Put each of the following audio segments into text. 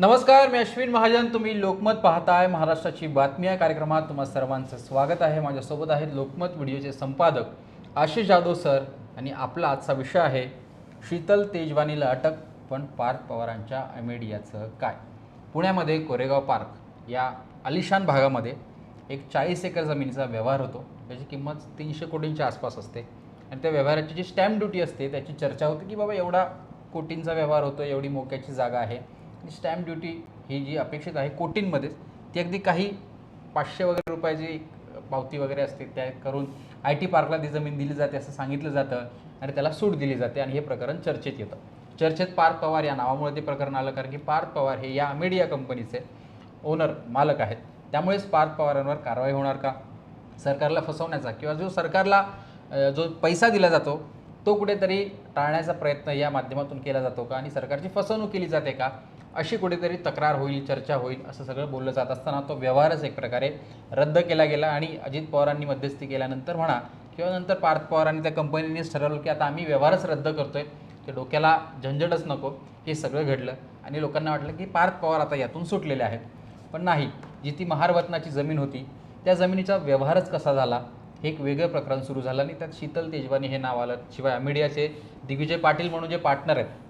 नमस्कार मी अश्विन महाजन. तुम्ही लोकमत पाहताय. महाराष्ट्राची बातमी या कार्यक्रमात तुम्हा सर्वांचं स्वागत आहे. माझ्यासोबत आहेत लोकमत व्हिडिओचे संपादक आशिष जाधव सर आणि आपला आजचा विषय आहे शीतल तेजवानीला अटक पण पार्थ पवारांच्या अमेडियाचं काय? पुण्यामध्ये कोरेगाव पार्क या अलिशान भागामध्ये एक चाळीस एकर जमिनीचा व्यवहार होतो. त्याची किंमत तीनशे कोटींच्या आसपास असते. आणि त्या व्यवहाराची जी स्टॅम्प ड्युटी असते त्याची चर्चा होते की बाबा एवढा कोटींचा व्यवहार होतो एवढी मोक्याची जागा आहे. स्टॅम्प ड्युटी ही जी अपेक्षित आहे कोटींमध्येच ती अगदी काही पाचशे वगैरे रुपयाची पावती वगैरे असते त्या करून आय टी पार्कला ती जमीन दिली जाते असं सांगितलं जातं आणि त्याला सूट दिली जाते आणि हे प्रकरण चर्चेत येतं. चर्चेत पार्थ पवार या नावामुळे ते प्रकरण आलं कारण की पार्थ पवार हे या मीडिया कंपनीचे ओनर मालक आहेत. त्यामुळेच पार्थ पवारांवर कारवाई होणार का? सरकारला फसवण्याचा किंवा जो सरकारला जो पैसा दिला जातो तो कुठेतरी टाळण्याचा प्रयत्न या माध्यमातून केला जातो का? आणि सरकारची फसवणूक केली जाते का? अशी कुठेतरी तक्रार होईल चर्चा होईल असं सगळं बोललं जात असताना तो व्यवहारच एक प्रकारे रद्द केला गेला आणि अजित पवारांनी मध्यस्थी केल्यानंतर म्हणा किंवा नंतर पार्थ पवारांनी त्या कंपनीनेच ठरवलं की आता आम्ही व्यवहारच रद्द करतोय. ते डोक्याला झंझटच नको. हे सगळं घडलं आणि लोकांना वाटलं की पार्थ पवार आता यातून सुटलेले आहेत. पण नाही जी ती महारवतनाची जमीन होती त्या जमिनीचा व्यवहारच कसा झाला? हे एक वेगळं प्रकरण सुरू झालं आणि त्यात शीतल तेजवानी हे नाव आलं. शिवाय मीडियाचे दिग्विजय पाटील म्हणून जे पार्टनर आहेत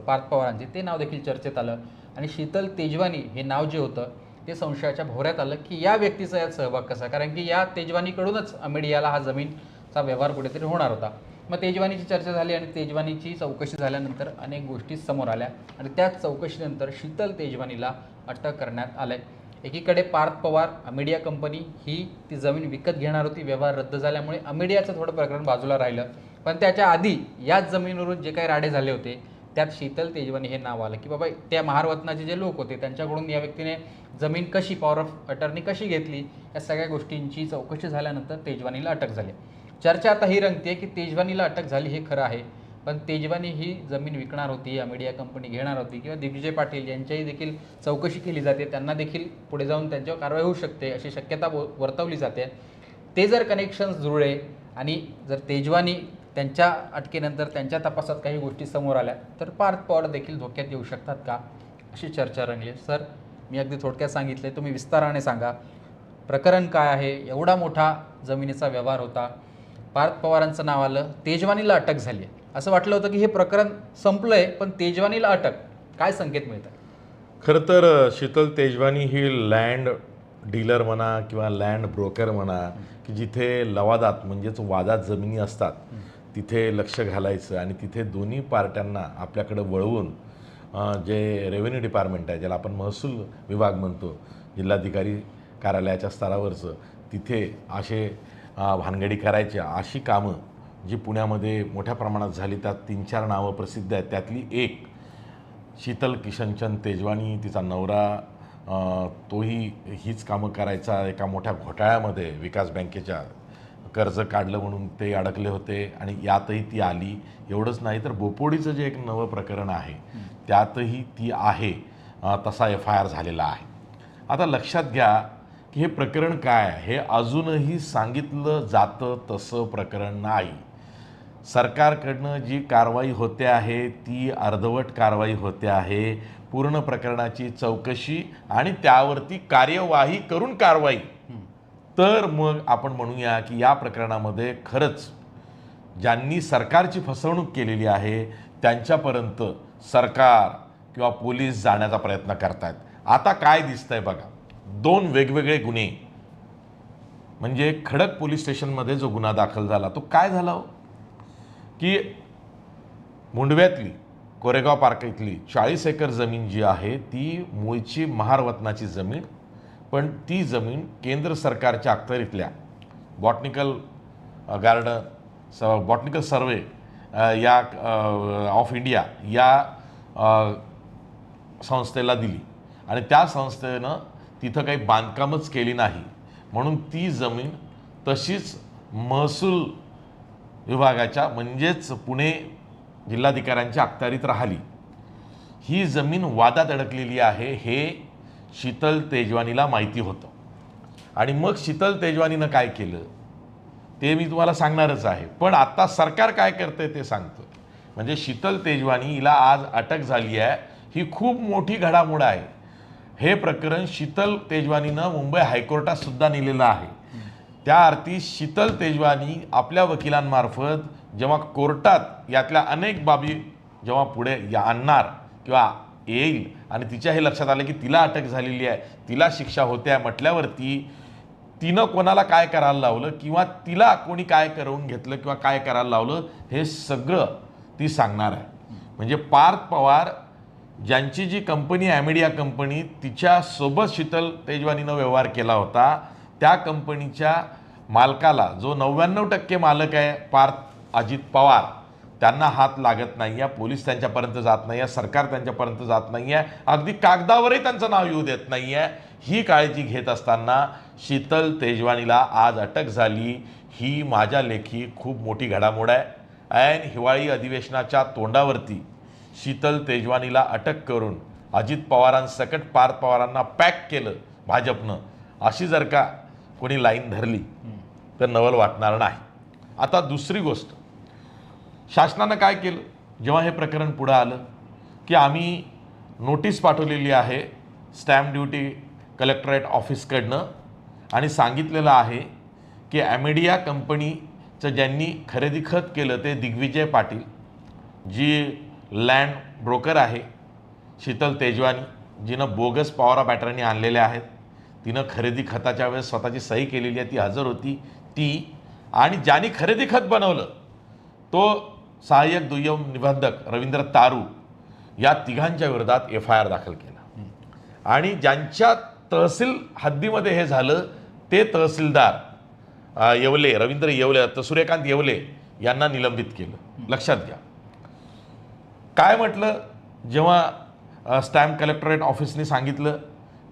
पार्थ पवारांचे ते नाव देखील चर्चेत आलं. आणि शीतल तेजवानी हे नाव जे होतं ते संशयाच्या भोवऱ्यात आलं की या व्यक्तीचा यात सहभाग कसा? कारण की या तेजवानीकडूनच मीडियाला हा जमीनचा व्यवहार कुठेतरी होणार होता. मग तेजवानीची चर्चा झाली आणि तेजवानीची चौकशी झाल्यानंतर अनेक गोष्टी समोर आल्या आणि त्याच चौकशीनंतर शीतल तेजवानीला अटक करण्यात आलंय. एकीकडे पार्थ पवार अमेडिया कंपनी ही ती जमीन विकत घेणार होती व्यवहार रद्द झाल्यामुळे अमेडियाचं थोडं प्रकरण बाजूला राहिलं. पण त्याच्या आधी याच जमिनीवरून जे काही राडे झाले होते त्यात शीतल तेजवानी हे नाव आलं की बाबा त्या महारवतनाचे जे लोक होते त्यांच्याकडून या व्यक्तीने जमीन कशी पॉवर ऑफ अटर्नी कशी घेतली या सगळ्या गोष्टींची चौकशी झाल्यानंतर तेजवानीला अटक झाली. चर्चा आता ही रंगते की तेजवानीला अटक झाली हे खरं आहे पण तेजवानी ही जमीन विकणार होती या मीडिया कंपनी घेणार होती किंवा दिग्विजय पाटील यांच्याही देखील चौकशी केली जाते त्यांना देखील पुढे जाऊन त्यांच्यावर कारवाई होऊ शकते अशी शक्यता व- वर्तवली जाते. ते जर कनेक्शन्स जुळले आणि जर तेजवानी त्यांच्या अटकेनंतर त्यांच्या तपासात काही गोष्टी समोर आल्या तर पार्थ पवार देखील धोक्यात येऊ शकतात का? अशी चर्चा रंगली. सर मी अगदी थोडक्यात सांगितले तुम्ही विस्ताराने सांगा. प्रकरण काय आहे? एवढा मोठा जमिनीचा व्यवहार होता. पार्थ पवारांचं नाव आलं तेजवानीला अटक झाली आहे. असं वाटलं होतं की हे प्रकरण संपलं आहे पण तेजवानीला अटक. काय संकेत मिळतात? खरं तर शीतल तेजवानी ही लँड डीलर म्हणा किंवा लँड ब्रोकर म्हणा की जिथे लवादात म्हणजेच वादात जमिनी असतात तिथे लक्ष घालायचं आणि तिथे दोन्ही पार्ट्यांना आपल्याकडं वळवून जे रेव्हेन्यू डिपार्टमेंट आहे ज्याला आपण महसूल विभाग म्हणतो जिल्हाधिकारी कार्यालयाच्या स्तरावरचं तिथे असे भानगडी करायचे. अशी कामं जी पुण्यामध्ये मोठ्या प्रमाणात झाली त्यात तीन चार नावं प्रसिद्ध आहेत. त्यातली एक शीतल किशनचंद तेजवानी तिचा नवरा तोही हीच कामं करायचा एका मोठ्या घोटाळ्यामध्ये विकास बँकेच्या कर्ज काढलं म्हणून ते अडकले होते आणि यातही ती आली. एवढंच नाही तर बोपोडीचं जे एक नवं प्रकरण आहे त्यातही ती आहे. तसा एफ आय आर झालेला आहे. आता लक्षात घ्या की हे प्रकरण काय आहे? हे अजूनही सांगितलं जातं तसं प्रकरण नाही. सरकारकडनं जी कारवाई होते आहे ती अर्धवट कारवाई होते आहे. पूर्ण प्रकरणाची चौकशी आणि त्यावरती कार्यवाही करून कारवाई. तर मग आपण म्हणूया की या प्रकरणामध्ये खरंच ज्यांनी सरकारची फसवणूक केलेली आहे त्यांच्यापर्यंत सरकार किंवा पोलीस जाण्याचा प्रयत्न करतायत. आता काय दिसतंय बघा. दोन वेगवेगळे गुन्हे. म्हणजे खडक पोलीस स्टेशनमध्ये जो गुन्हा दाखल झाला तो काय झाला हो? की मुंडव्यातली कोरेगाव पार्क इथली चाळीस एकर जमीन जी आहे ती मूळची महारवतनाची जमीन पण ती जमीन केंद्र सरकारच्या अखत्यारीतल्या. बॉटनिकल गार्डन स बॉटनिकल सर्वे या ऑफ इंडिया या संस्थेला दिली. आणि त्या संस्थेनं तिथं काही बांधकामच केली नाही. म्हणून ती जमीन तशीच महसूल विभागाच्या म्हणजेच पुणे जिल्हाधिकाऱ्यांच्या अखत्यारीत राहिली. ही जमीन वादात अडकलेली आहे हे शीतल तेजवानीला माहिती होतं. आणि मग शीतल तेजवानीनं काय केलं? ते मी तुम्हाला सांगणारच आहे. पण आत्ता सरकार काय करतंय ते सांगतं. म्हणजे शीतल तेजवानी हिला आज अटक झाली आहे. ही खूप मोठी घडामोड आहे. हे प्रकरण शीतल तेजवानीनं मुंबई हायकोर्टात सुद्धा नेलेलं आहे. त्या अर्थी शीतल तेजवानी आपल्या वकिलांमार्फत जेव्हा कोर्टात यातल्या अनेक बाबी जेव्हा पुढे या आणणार किंवा येईल. आणि तिच्या हे लक्षात आलं की तिला अटक झालेली आहे. तिला शिक्षा होते आहे म्हटल्यावरती तिनं कोणाला काय करायला लावलं किंवा तिला कोणी काय करवून घेतलं किंवा काय करायला लावलं हे सगळं ती सांगणार आहे. म्हणजे पार्थ पवार ज्यांची जी कंपनी ॲमेडिया कंपनी तिच्यासोबत शीतल तेजवानीनं व्यवहार केला होता. त्या कंपनीच्या मालकाला जो नव्याण्णव टक्के मालक आहे पार्थ अजित पवार त्यांना हात लागत नाही आहे पोलीस त्यांच्यापर्यंत जात नाही आहे सरकार त्यांच्यापर्यंत जात नाही आहे अगदी कागदावरही त्यांचं नाव येऊ देत नाही आहे. ही काळजी घेत असताना शीतल तेजवानीला आज अटक झाली. ही माझ्या लेखी खूप मोठी घडामोड आहे. ऐन हिवाळी अधिवेशनाच्या तोंडावरती शीतल तेजवानीला अटक करून अजित पवारांसकट पार्थ पवारांना पॅक केलं भाजपनं. अशी जर का कोणी लाईन धरली तर नवल वाटणार नाही. आता दुसरी गोष्ट. शासनानं काय केलं? जेव्हा हे प्रकरण पुढं आलं की आम्ही नोटीस पाठवलेली आहे स्टॅम्प ड्युटी कलेक्टरेट ऑफिसकडनं आणि सांगितलेलं आहे की ॲमेडिया कंपनीचं ज्यांनी खरेदी खत केलं ते दिग्विजय पाटील जी लँड ब्रोकर आहे शीतल तेजवानी जिनं बोगस पॉवरा बॅटरीनी आणलेल्या आहेत तिनं खरेदी खताच्या वेळेस स्वतःची सही केलेली आहे ती हजर होती ती आणि ज्यांनी खरेदी खत बनवलं तो सहाय्यक दुय्यम निबंधक रवींद्र तारू या तिघांच्या विरोधात एफ आय आर दाखल केला. आणि ज्यांच्या तहसील हद्दीमध्ये हे झालं ते तहसीलदार येवले रवींद्र येवले तर सूर्यकांत येवले यांना निलंबित केलं. लक्षात घ्या. काय म्हटलं? जेव्हा स्टॅम्प कलेक्टरेट ऑफिसने सांगितलं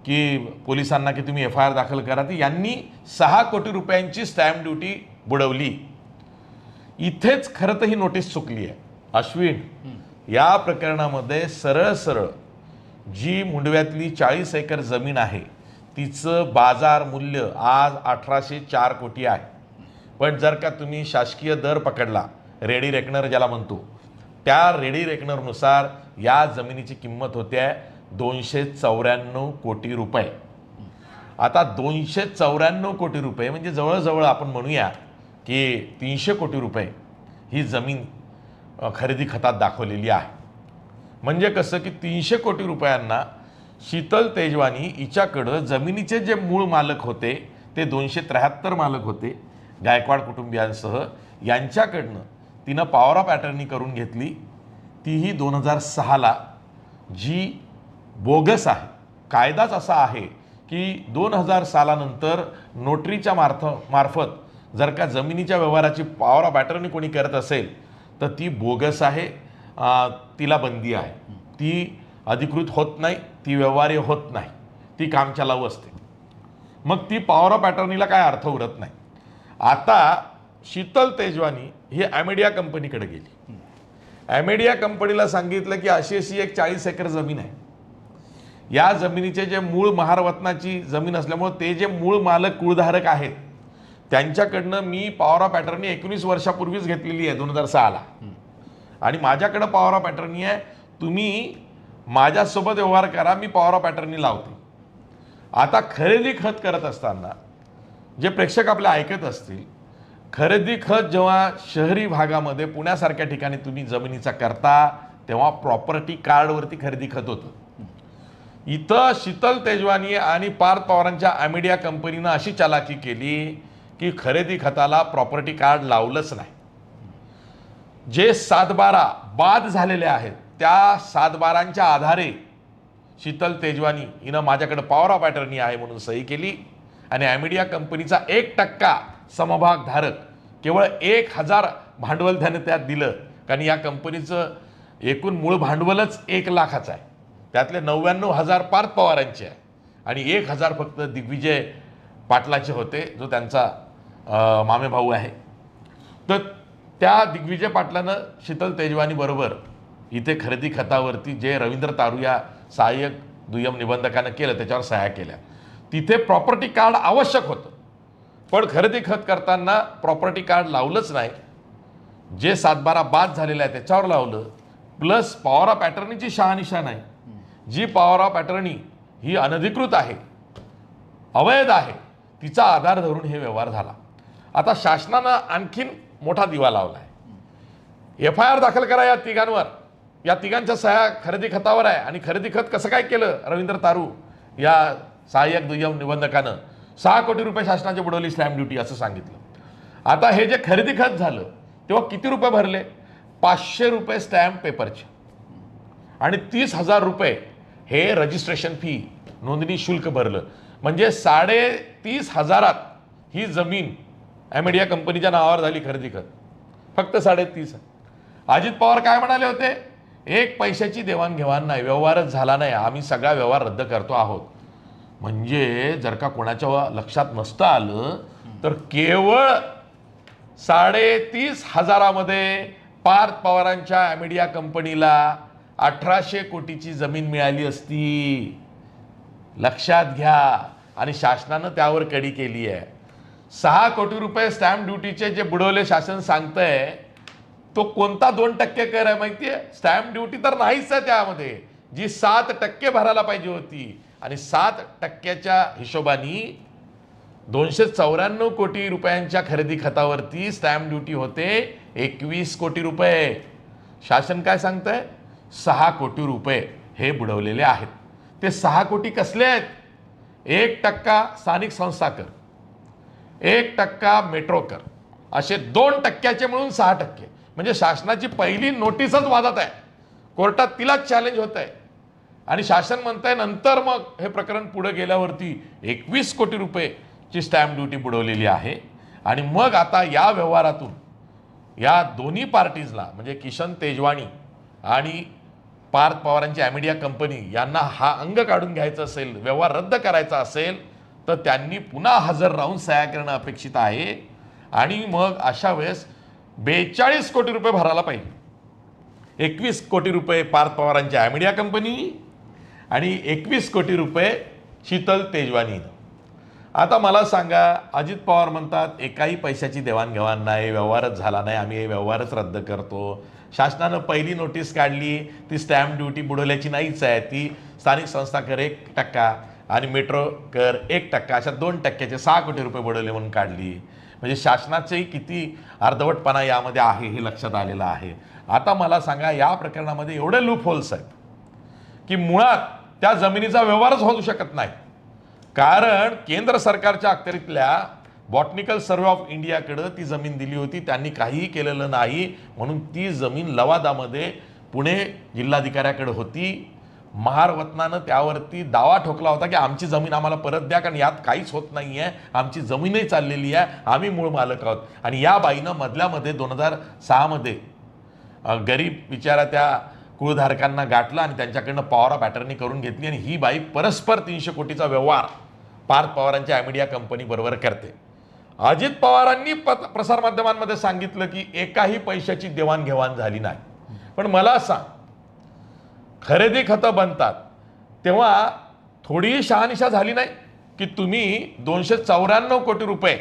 की पोलिसांना की तुम्ही एफ आय आर दाखल करा ती यांनी सहा कोटी रुपयांची स्टॅम्प ड्युटी बुडवली. इथेच खरं तर ही नोटीस चुकली आहे. अश्विन या प्रकरणामध्ये सरळ सरळ जी मुंडव्यातली चाळीस एकर जमीन आहे तिचं बाजार मूल्य आज अठराशे चार कोटी आहे. पण जर का तुम्ही शासकीय दर पकडला रेडी रेकनर ज्याला म्हणतो त्या रेडी रेकनरनुसार या जमिनीची किंमत होते दोनशे चौऱ्याण्णव कोटी रुपये. आता दोनशे चौऱ्याण्णव कोटी रुपये म्हणजे जवळजवळ आपण म्हणूया की तीनशे कोटी रुपये ही जमीन खरेदी खतात दाखवलेली आहे. म्हणजे कसं की तीनशे कोटी रुपयांना शीतल तेजवानी हिच्याकडं जमिनीचे जे मूळ मालक होते ते दोनशे त्र्याहत्तर मालक होते गायकवाड कुटुंबियांसह यांच्याकडनं तिनं पॉवर ऑफ अटर्नी करून घेतली. तीही दोन हजार सहाला जी बोगस आहे कायदाच असा आहे की दोन हजार सालानंतर नोटरीच्या मार्फ मार्फत जर का जमिनीच्या व्यवहाराची पॉवर ऑफ अटर्नी कोणी करत असेल तर ती बोगस आहे तिला बंदी आहे. ती अधिकृत होत नाही ती व्यवहार्य होत नाही. ती कामचालाऊ असते. मग ती पॉवर ऑफ अटर्नीला काय अर्थ उरत नाही? आता शीतल तेजवानी ही ॲमेडिया कंपनीकडे गेली. ॲमेडिया कंपनीला सांगितलं की अशी अशी एक चाळीस एकर जमीन आहे. या जमिनीचे जे मूळ महारवतनाची जमीन असल्यामुळे ते जे मूळ मालक कुळधारक आहेत त्यांच्याकडनं मी पॉवर ऑफ अटर्नी एकोणीस वर्षापूर्वीच घेतलेली आहे दोन हजार सहाला. आणि माझ्याकडं पॉवर ऑफ अटर्नी आहे तुम्ही माझ्यासोबत व्यवहार करा मी पॉवर ऑफ अटर्नी लावते. आता खरेदी खत करत असताना जे प्रेक्षक आपले ऐकत असतील खरेदी खत जेव्हा शहरी भागामध्ये पुण्यासारख्या ठिकाणी तुम्ही जमिनीचा करता तेव्हा प्रॉपर्टी कार्डवरती खरेदी खत होतं. इथं शीतल तेजवानी आणि पार्थ पवारांच्या आमिडिया कंपनीनं अशी चालाकी केली की खरेदी खताला प्रॉपर्टी कार्ड लावलंच नाही. जे सातबारा बाद झालेले आहेत त्या सातबारांच्या आधारे शीतल तेजवानी हिनं माझ्याकडे पॉवर ऑफ अटर्नी आहे म्हणून सही केली आणि ॲमिडिया कंपनीचा एक टक्का समभागधारक केवळ एक हजार भांडवल त्याने त्यात दिलं. कारण या कंपनीचं एकूण मूळ भांडवलच एक लाखाचं आहे. त्यातले नव्याण्णव हजार पार्थ पवारांचे आहे. आणि एक हजार फक्त दिग्विजय पाटलाचे होते जो त्यांचा मामे मामेभाऊ आहे. तर त्या दिग्विजय पाटलानं शीतल तेजवानीबरोबर इथे खरेदी खतावरती जे रवींद्र तारुया सहाय्यक दुय्यम निबंधकानं केलं त्याच्यावर सह्या केल्या. तिथे प्रॉपर्टी कार्ड आवश्यक होतं. पण खरेदी खत करताना प्रॉपर्टी कार्ड लावलंच नाही. जे सातबारा बाद झालेलं आहे त्याच्यावर लावलं. प्लस पॉवर ऑफ पॅटर्नीची शहानिशा नाही. जी पॉवर ऑफ पॅटर्नी ही अनधिकृत आहे अवैध आहे तिचा आधार धरून हे व्यवहार झाला. आता शासनानं आणखीन मोठा दिवा लावला आहे एफ आय आर दाखल करा या तिघांवर. या तिघांच्या सह्या खरेदी खतावर आहे. आणि खरेदी खत कसं काय केलं? रवींद्र तारू या सहाय्यक दुय्यम निबंधकानं सहा कोटी रुपये शासनाची बुडवली स्लॅम ड्युटी असं सांगितलं. आता हे जे खरेदी खत झालं तेव्हा किती रुपये भरले? पाचशे रुपये स्टॅम्प पेपरचे. आणि तीस हजार रुपये हे रजिस्ट्रेशन फी नोंदणी शुल्क भरलं. म्हणजे साडेतीस हजारात ही जमीन ॲमेडिया कंपनीच्या नावावर झाली खरेदी खत. फक्त साडेतीस. अजित पवार काय म्हणाले होते? एक पैशाची देवाणघेवाण नाही व्यवहारच झाला नाही. आम्ही सगळा व्यवहार रद्द करतो आहोत. म्हणजे जर का कोणाच्या लक्षात नसतं आलं तर केवळ साडेतीस हजारामध्ये पार्थ पवारांच्या ॲमेडिया कंपनीला अठराशे कोटीची जमीन मिळाली असती. लक्षात घ्या. आणि शासनानं त्यावर कडी केली आहे. सहा कोटी रुपये स्टॅम्प ड्युटीचे जे बुडवले शासन सांगतंय तो कोणता दोन टक्के कर आहे माहितीये? स्टॅम्प ड्युटी तर नाहीच आहे त्यामध्ये. जी सात टक्के भरायला पाहिजे होती आणि सात टक्क्याच्या हिशोबाने दोनशे चौऱ्याण्णव कोटी रुपयांच्या खरेदी खतावरती स्टॅम्प ड्युटी होते एकवीस कोटी रुपये. शासन काय सांगतंय? सहा कोटी रुपये हे बुडवलेले आहेत. ते सहा कोटी कसले आहेत? एक टक्का स्थानिक संस्था कर. एक टक्का मेट्रो कर. असे दोन टक्क्याचे मिळून सहा टक्के. म्हणजे शासनाची पहिली नोटीसच वादात आहे. कोर्टात तिलाच चॅलेंज होत आहे. आणि शासन म्हणतंय नंतर मग हे प्रकरण पुढे गेल्यावरती एकवीस कोटी रुपयेची स्टॅम्प ड्युटी बुडवलेली आहे. आणि मग आता या व्यवहारातून या दोन्ही पार्टीजला म्हणजे किशन तेजवाणी आणि पार्थ पवारांची ॲमिडिया कंपनी यांना हा अंग काढून घ्यायचा असेल व्यवहार रद्द करायचा असेल तर त्यांनी पुन्हा हजर राहून सह्या करणं अपेक्षित आहे. आणि मग अशा वेळेस बेचाळीस कोटी रुपये भरायला पाहिजे. एकवीस कोटी रुपये पार्थ पवारांची ॲमिडिया कंपनी आणि एकवीस कोटी रुपये शीतल तेजवानीनं. आता मला सांगा अजित पवार म्हणतात एकाही पैशाची देवाणघेवाण नाही व्यवहारच झाला नाही आम्ही हे व्यवहारच रद्द करतो. शासनानं पहिली नोटीस काढली ती स्टॅम्प ड्युटी बुडवल्याची नाहीच आहे ती स्थानिक संस्था कर एक टक्का. आणि मेट्रो कर एक टक्का अशा दोन टक्क्याचे सहा कोटी रुपये बुडवले म्हणून काढली. म्हणजे शासनाचंही किती अर्धवटपणा यामध्ये आहे हे लक्षात आलेलं आहे. आता मला सांगा या प्रकरणामध्ये एवढे लूप होल्स आहेत की मुळात त्या जमिनीचा व्यवहारच होऊ शकत नाही. कारण केंद्र सरकारच्या अखत्यारीतल्या बॉटनिकल सर्वे ऑफ इंडियाकडं ती जमीन दिली होती त्यांनी काहीही केलेलं नाही म्हणून ती जमीन लवादामध्ये पुणे जिल्हाधिकाऱ्याकडे होती. महारवतनानं त्यावरती दावा ठोकला होता की आमची जमीन आम्हाला परत द्या कारण यात काहीच होत नाही आहे आमची जमीनही चाललेली आहे. आम्ही मूळ मालक आहोत. आणि या बाईनं मधल्यामध्ये दोन हजार सहामध्ये गरीब बिचारा त्या कुळधारकांना गाठला आणि त्यांच्याकडनं पॉवर ऑफ अटर्नी करून घेतली आणि ही बाई परस्पर तीनशे कोटीचा व्यवहार पार्थ पवारांच्या ॲमिडिया कंपनीबरोबर करते. अजित पवारांनी पत प्रसारमाध्यमांमध्ये सांगितलं की एकाही पैशाची देवाणघेवाण झाली नाही. पण मला सांग खरेदी खतं बनतात. तेव्हा थोडीही शहानिशा झाली नाही की तुम्ही दोनशे चौऱ्याण्णव कोटी रुपये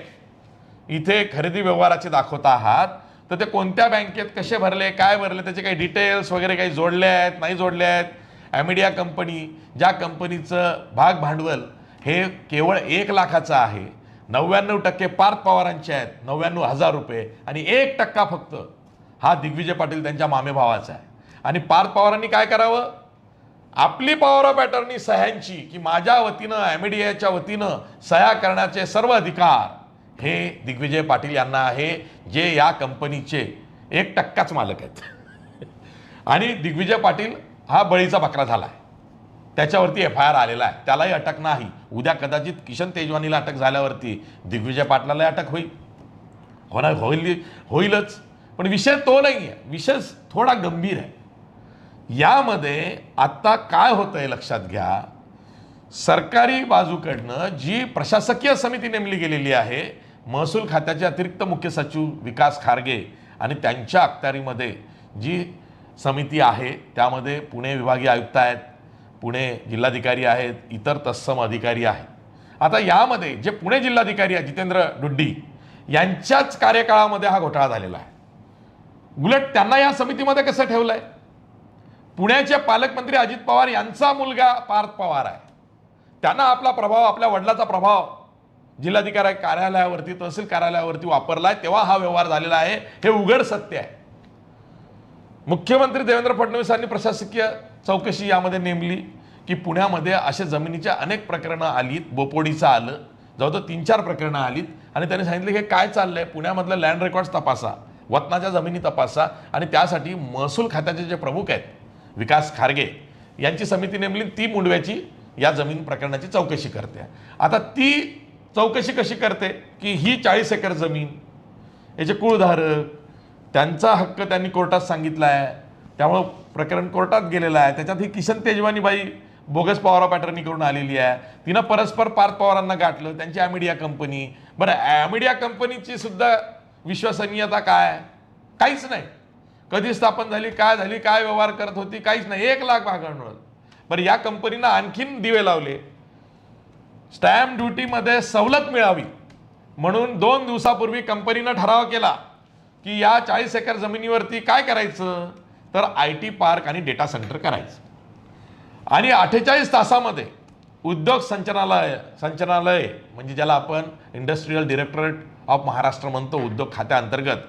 इथे खरेदी व्यवहाराचे दाखवता आहात. तर ते कोणत्या बँकेत कसे भरले काय भरले त्याचे काही डिटेल्स वगैरे काही जोडले आहेत नाही जोडले आहेत? ॲमिडिया कंपनी ज्या कंपनीचं भाग भांडवल हे केवळ एक लाखाचं आहे. नव्याण्णव टक्के पार्थ पवारांचे आहेत नव्याण्णव हजार रुपये. आणि एक टक्का फक्त हा दिग्विजय पाटील त्यांच्या मामे भावाचा आहे. आणि पार्थ पवारांनी काय करावं? आपली पॉवर ऑफ अटर्नी सह्यांची की माझ्या वतीनं ॲमिडियाच्या वतीनं सह्या करण्याचे सर्व अधिकार हे दिग्विजय पाटील यांना आहे जे या कंपनीचे एक टक्काच मालक आहेत. आणि दिग्विजय पाटील हा बळीचा बकरा झाला आहे त्याच्यावरती एफ आय आर आलेला आहे. त्यालाही अटक नाही. उद्या कदाचित किशन तेजवानीला अटक झाल्यावरती दिग्विजय पाटलालाही अटक होईल. होणार होईल होईलच. पण विषय तो नाही आहे विषय थोडा गंभीर आहे. यामध्ये आत्ता काय होतंय लक्षात घ्या. सरकारी बाजूकडनं जी प्रशासकीय समिती नेमली गेलेली आहे महसूल खात्याचे अतिरिक्त मुख्य सचिव विकास खारगे आणि त्यांच्या अखत्यारीमध्ये जी समिती आहे त्यामध्ये पुणे विभागीय आयुक्त आहेत पुणे जिल्हाधिकारी आहेत इतर तत्सम अधिकारी आहेत. आता यामध्ये जे पुणे जिल्हाधिकारी आहेत जितेंद्र डुड्डी यांच्याच कार्यकाळामध्ये हा घोटाळा झालेला आहे. उलट त्यांना या समितीमध्ये कसं ठेवलं आहे पुण्याचे पालकमंत्री अजित पवार यांचा मुलगा पार्थ पवार आहे. त्यांना आपला प्रभाव आपल्या वडिलाचा प्रभाव जिल्हाधिकारी कार्यालयावरती तहसील कार्यालयावरती वापरलाय. तेव्हा हा व्यवहार झालेला आहे. हे उघड सत्य आहे. मुख्यमंत्री देवेंद्र फडणवीसांनी प्रशासकीय चौकशी यामध्ये नेमली की पुण्यामध्ये असे जमिनीच्या अनेक प्रकरणं आलीत. बोपोडीचं आलं. जवळजवळ तीन चार प्रकरणं आलीत. आणि त्यांनी सांगितलं की काय चाललंय? पुण्यामधलं लँड रेकॉर्ड्स तपासा. वतनाच्या जमिनी तपासा. आणि त्यासाठी महसूल खात्याचे जे प्रमुख आहेत विकास खारगे यांची समिती नेमली ती मुंडव्याची या जमीन प्रकरणाची चौकशी करते. आता ती चौकशी कशी करते? की ही चाळीस एकर जमीन याचे कुळधारक त्यांचा हक्क त्यांनी कोर्टात सांगितला आहे त्यामुळं प्रकरण कोर्टात गेलेलं आहे. त्याच्यात ही किशन तेजवानीबाई बोगस पवारा पॅटर्नी करून आलेली आहे. तिनं परस्पर पार्थ पवारांना गाठलं त्यांची ॲमिडिया कंपनी. बरं ॲमिडिया कंपनीची सुद्धा विश्वसनीयता काय? काहीच नाही. कधी स्थापन झाली काय झाली काय व्यवहार करत होती काहीच नाही. एक लाख भागांवर बरं या कंपनीनं आणखीन दिवे लावले. स्टॅम्प ड्युटीमध्ये सवलत मिळावी. म्हणून दोन दिवसापूर्वी कंपनीनं ठराव केला की या चाळीस एकर जमिनीवरती काय करायचं? तर आय टी पार्क आणि डेटा सेंटर करायचं. आणि अठ्ठेचाळीस तासामध्ये उद्योग संचालनालय संचालनालय म्हणजे ज्याला आपण इंडस्ट्रीयल डिरेक्टरेट ऑफ महाराष्ट्र म्हणतो उद्योग खात्याअंतर्गत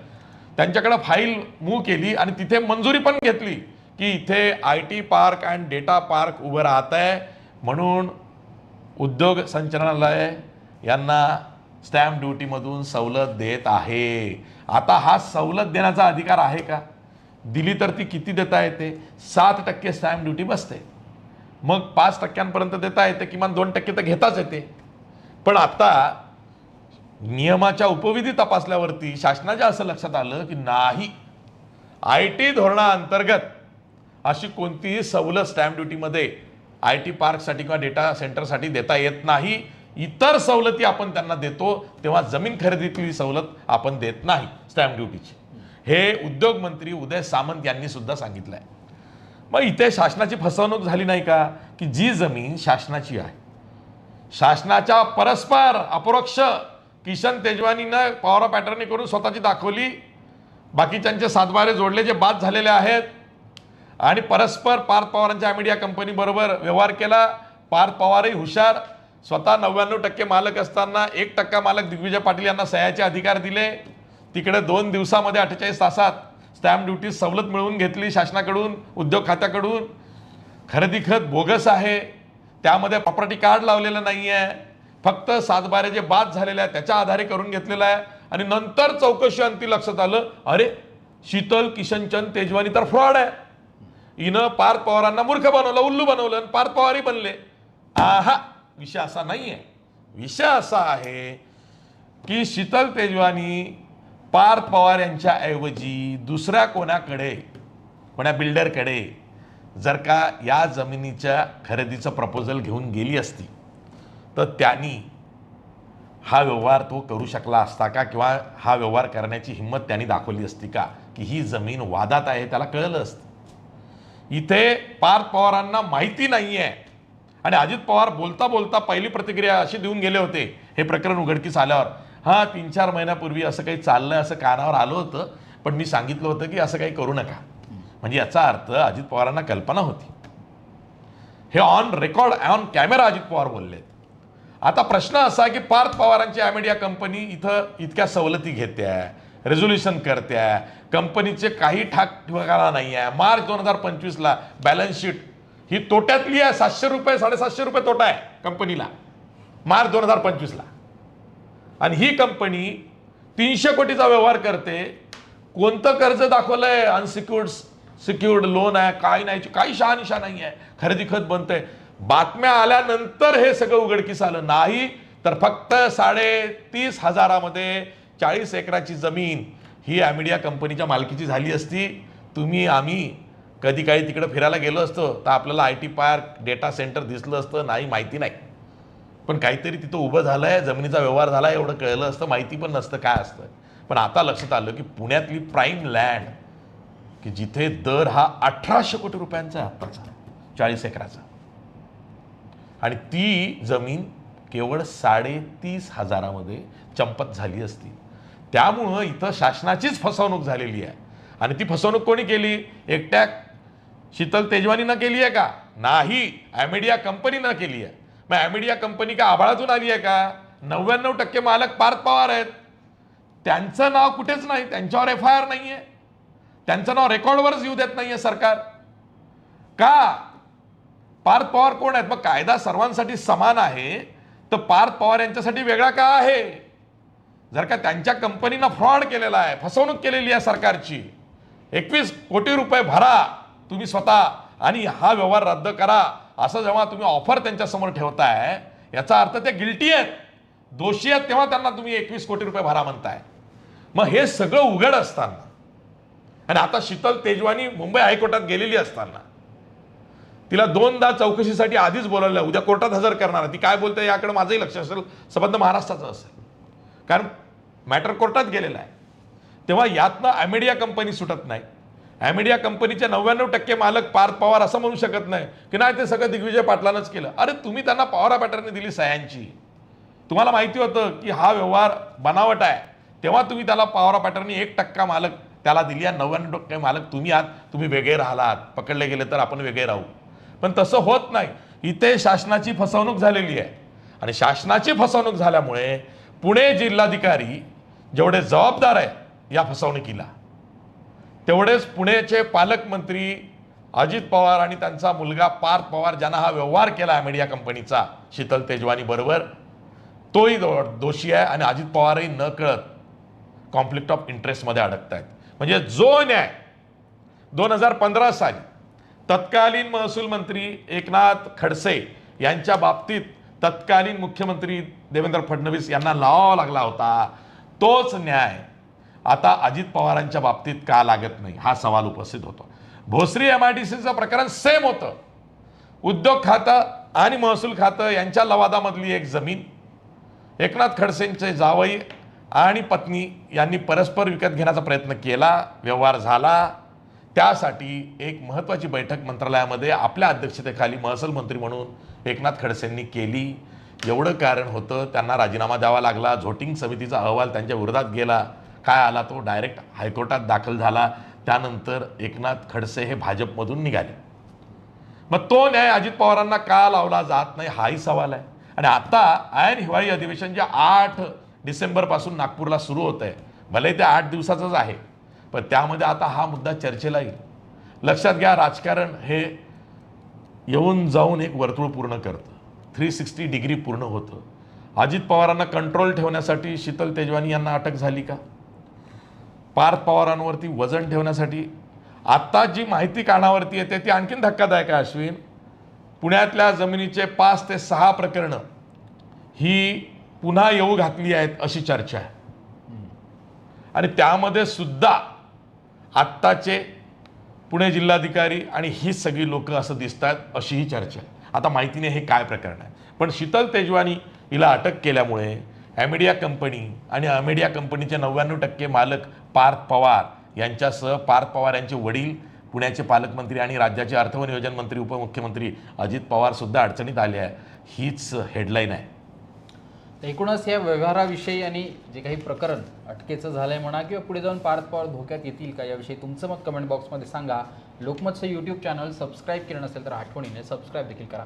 त्यांच्याकडे फाईल मूव्ह केली आणि तिथे मंजुरी पण घेतली की इथे I T park and data park उभं राहत आहे. म्हणून उद्योग संचालनालय यांना स्टॅम्प ड्युटीमधून सवलत देत आहे. आता हा सवलत देण्याचा अधिकार आहे का? दिली तर ती किती देता येते? सात टक्के स्टॅम्प ड्युटी बसते. मग पाच टक्क्यांपर्यंत देता येते किमान दोन टक्के तर घेताच येते. पण आता नियमाच्या उपविधी तपासल्यावरती शासनाच्या असं लक्षात आलं की नाही. आय टी धोरणाअंतर्गत अशी कोणतीही सवलत स्टॅम्प ड्युटीमध्ये आय टी पार्कसाठी किंवा डेटा सेंटरसाठी देता येत नाही. इतर सवलती आपण त्यांना देतो तेव्हा जमीन खरेदीतली सवलत आपण देत नाही स्टॅम्प ड्युटीची हे उद्योगमंत्री उदय सामंत यांनी सुद्धा सांगितलं आहे मग इथे शासनाची फसवणूक झाली नाही का? की जी जमीन शासनाची आहे. शासनाच्या परस्पर अपरोक्ष किशन तेजवानीनं पॉवर पॅटर्नी करून स्वतःची दाखवली. बाकीच्यांचे सातबारे जोडले जे बाद झालेले आहेत. आणि परस्पर पार्थ पवारांच्या मीडिया कंपनीबरोबर व्यवहार केला. पार्थ पवारही हुशार. स्वतः नव्याण्णव टक्के मालक असताना एक टक्का मालक दिग्विजय पाटील यांना सह्याचे अधिकार दिले. तिकडे दोन दिवसामध्ये अठ्ठेचाळीस तासात स्टॅम्प ड्युटी सवलत मिळवून घेतली शासनाकडून उद्योग खात्याकडून. खरेदी खत बोगस आहे. त्यामध्ये प्रॉपर्टी कार्ड लावलेलं नाही आहे फक्त सातबारे जे बाद झालेले आहे त्याच्या आधारे करून घेतलेलं आहे. आणि नंतर चौकशी अंती लक्षात आलं अरे शीतल किशनचंद तेजवानी तर फ्रॉड आहे. हिनं पार्थ पवारांना मूर्ख बनवलं उल्लू बनवलं आणि पार्थ पवारही बनले. आहा विषय असा नाही आहे विषय असा आहे की शीतल तेजवानी पार्थ पवार यांच्या ऐवजी दुसऱ्या कोणाकडे कोण्या बिल्डरकडे जर का या जमिनीच्या खरेदीचं प्रपोजल घेऊन गेली असती तर त्यांनी हा व्यवहार तो करू शकला असता का? किंवा हा व्यवहार करण्याची हिंमत त्यांनी दाखवली असती का? की ही जमीन वादात आहे त्याला कळलं असतं. इथे पार्थ पवारांना माहिती नाही आहे आणि अजित पवार बोलता बोलता पहिली प्रतिक्रिया अशी देऊन गेले होते हे प्रकरण उघडकीस आल्यावर. हां तीन चार महिन्यापूर्वी असं काही चाललंय असं कानावर आलं होतं पण मी सांगितलं होतं की असं काही करू नका. म्हणजे याचा अर्थ अजित पवारांना कल्पना होती. हे on record on camera Ajit Pawar बोललेत. आता प्रश्न असा की पार्थ पवारांची ॲमेडिया कंपनी इथं इतक्या सवलती घेत्या रेझोल्युशन करत्या कंपनीचे काही ठाक ठिकाणा नाही आहे. मार्च दोन हजार पंचवीसला बॅलन्स शीट ही तोट्यातली आहे. सातशे रुपये साडेसातशे रुपये तोटा आहे कंपनीला. मार्च दोन हजार पंचवीसला. आणि ही कंपनी तीनशे कोटीचा व्यवहार करते. कोणतं कर्ज दाखवलंय? अनसिक्युर्ड सिक्युर्ड लोन आहे. काय नाही काही शहानिशा नाही आहे. खरेदी खत बनतंय. बातम्या आल्यानंतर हे सगळं उघडकीस आलं नाही तर फक्त साडेतीस हजारामध्ये चाळीस एकराची जमीन ही ॲमिडिया कंपनीच्या मालकीची झाली असती. तुम्ही आम्ही कधी काही तिकडं फिरायला गेलो असतो तर आपल्याला I T park data centre दिसलं असतं नाही माहिती नाही. पण काहीतरी तिथं उभं झालंय जमिनीचा व्यवहार झाला आहे एवढं कळलं असतं माहिती पण नसतं काय असतं. पण आता लक्षात आलं की पुण्यातली प्राईम लँड की जिथे दर हा अठराशे कोटी रुपयांचा आहे आत्ताचा चाळीस एकराचा. आणि ती जमीन केवळ साडेतीस हजारामध्ये चंपत झाली असती. त्यामुळं इथं शासनाचीच फसवणूक झालेली आहे. आणि ती फसवणूक कोणी केली? एकट्या शीतल तेजवानीनं केली आहे का? नाही. ॲमेडिया कंपनीनं केली आहे. मग ॲमेडिया कंपनी का आभाळातून आली आहे का? नव्याण्णव टक्के मालक पार्थ पवार आहेत. त्यांचं नाव कुठेच नाही. त्यांच्यावर एफ आय आर नाही आहे त्यांचं नाव रेकॉर्डवरच येऊ देत नाही आहे सरकार. का? पार्थ पवार कोण आहेत? मग कायदा सर्वांसाठी समान आहे तर पार्थ पवार यांच्यासाठी वेगळा का आहे? जर का त्यांच्या कंपनीनं फ्रॉड केलेला आहे फसवणूक केलेली आहे सरकारची एकवीस कोटी रुपये भरा तुम्ही स्वतः आणि हा व्यवहार रद्द करा असं जेव्हा तुम्ही ऑफर त्यांच्यासमोर ठेवताय याचा अर्थ ते गिल्टी आहेत. दोषी आहेत तेव्हा त्यांना तुम्ही एकवीस कोटी रुपये भरा म्हणताय. मग हे सगळं उघड असताना आणि आता शीतल तेजवानी मुंबई हायकोर्टात गेलेली असताना तिला दोनदा चौकशीसाठी आधीच बोलावलं उद्या कोर्टात हजर करणार आहे. ती काय बोलते याकडे माझंही लक्ष असेल. संबंध महाराष्ट्राचा असेल. कारण मॅटर कोर्टात गेलेला आहे. तेव्हा यातनं ॲमेडिया कंपनी सुटत नाही. ॲमेडिया कंपनीचे नव्याण्णव टक्के मालक पार्थ पवार असं म्हणू शकत नाही. की नाही ते सगळं दिग्विजय पाटलानंच केलं. अरे तुम्ही त्यांना पवारा पॅटर्नने दिली सह्यांची. तुम्हाला माहिती होतं की हा व्यवहार बनावट आहे. तेव्हा तुम्ही त्याला पवारा पॅटर्नने एक टक्का मालक त्याला दिली आहे नव्याण्णव टक्के मालक तुम्ही आहात. तुम्ही वेगळे राहिलात. पकडले गेले तर आपण वेगळे राहू. पण तसं होत नाही. इथे शासनाची फसवणूक झालेली आहे. आणि शासनाची फसवणूक झाल्यामुळे पुणे जिल्हाधिकारी जेवढे जबाबदार आहे या फसवणुकीला तेवढेच पुण्याचे पालकमंत्री अजित पवार आणि त्यांचा मुलगा पार्थ पवार ज्यांना हा व्यवहार केला आहे मीडिया कंपनीचा शीतल तेजवानी बरोबर तोही दोषी आहे आणि अजित पवारही न कळत कॉन्फ्लिक्ट ऑफ इंटरेस्टमध्ये अडकत आहेत म्हणजे जो न्याय दोन हजार पंधरा साली तत्कालीन महसूल मंत्री एकनाथ खडसे यांच्या बाबतीत तत्कालीन मुख्यमंत्री देवेंद्र फडणवीस यांना लावावा लागला होता. तोच न्याय आता अजित पवारांच्या बाबतीत का लागत नाही? हा सवाल उपस्थित होतो. भोसरी एम आय डी सीचं प्रकरण सेम होतं. उद्योग खातं आणि महसूल खातं यांच्या लवादामधली एक जमीन एकनाथ खडसेंचे जावई आणि पत्नी यांनी परस्पर विकत घेण्याचा प्रयत्न केला व्यवहार झाला. त्यासाठी एक महत्त्वाची बैठक मंत्रालयामध्ये आपल्या अध्यक्षतेखाली महसूल मंत्री म्हणून एकनाथ खडसेंनी केली. एवढं कारण होतं त्यांना राजीनामा द्यावा लागला झोटिंग समितीचा अहवाल त्यांच्या विरोधात गेला. काय आला तो? डायरेक्ट हायकोर्टात दाखल झाला. त्यानंतर एकनाथ खडसे हे भाजपमधून निघाले. मग तो न्याय अजित पवारांना का लावला जात नाही? हाही सवाल आहे. आणि आता ऐन हिवाळी अधिवेशन जे आठ डिसेंबरपासून नागपूरला सुरू होत आहे भले ते आठ दिवसाचंच आहे पण त्यामध्ये आता हा मुद्दा चर्चेला येईल. लक्षात घ्या राजकारण हे येऊन जाऊन एक वर्तुळ पूर्ण करतं. थ्री सिक्स्टी डिग्री पूर्ण होतं. अजित पवारांना कंट्रोल ठेवण्यासाठी शीतल तेजवानी यांना अटक झाली का? पार्थ पवारांवरती वजन ठेवण्यासाठी. आत्ता जी माहिती कानावरती येते ती आणखीन धक्कादायक आहे अश्विन. पुण्यातल्या जमिनीचे पाच ते सहा प्रकरणं ही पुन्हा येऊ घातली आहेत अशी चर्चा आहे. आणि त्यामध्ये सुद्धा आत्ताचे पुणे जिल्हाधिकारी आणि ही सगळी लोकं असं दिसतात अशी ही चर्चा आहे. आता माहितीने हे काय प्रकरण आहे? पण शीतल तेजवानी हिला अटक केल्यामुळे ॲमेडिया कंपनी आणि अमेडिया कंपनीचे नव्याण्णव टक्के मालक पार्थ पवार यांच्यासह पार्थ पवार यांचे वडील पुण्याचे पालकमंत्री आणि राज्याचे अर्थ नियोजन मंत्री उपमुख्यमंत्री अजित पवारसुद्धा अडचणीत आले आहे. हीच हेडलाईन आहे. एकूणच या व्यवहाराविषयी आणि जे काही प्रकरण अटकेचं झालंय म्हणा किंवा पुढे जाऊन पार्थ पवार धोक्यात येतील का याविषयी तुमचं मत कमेंट बॉक्समध्ये सांगा. लोकमतचं यूट्यूब चॅनल सबस्क्राईब केलं नसेल तर आठवणीने सबस्क्राईब देखील करा.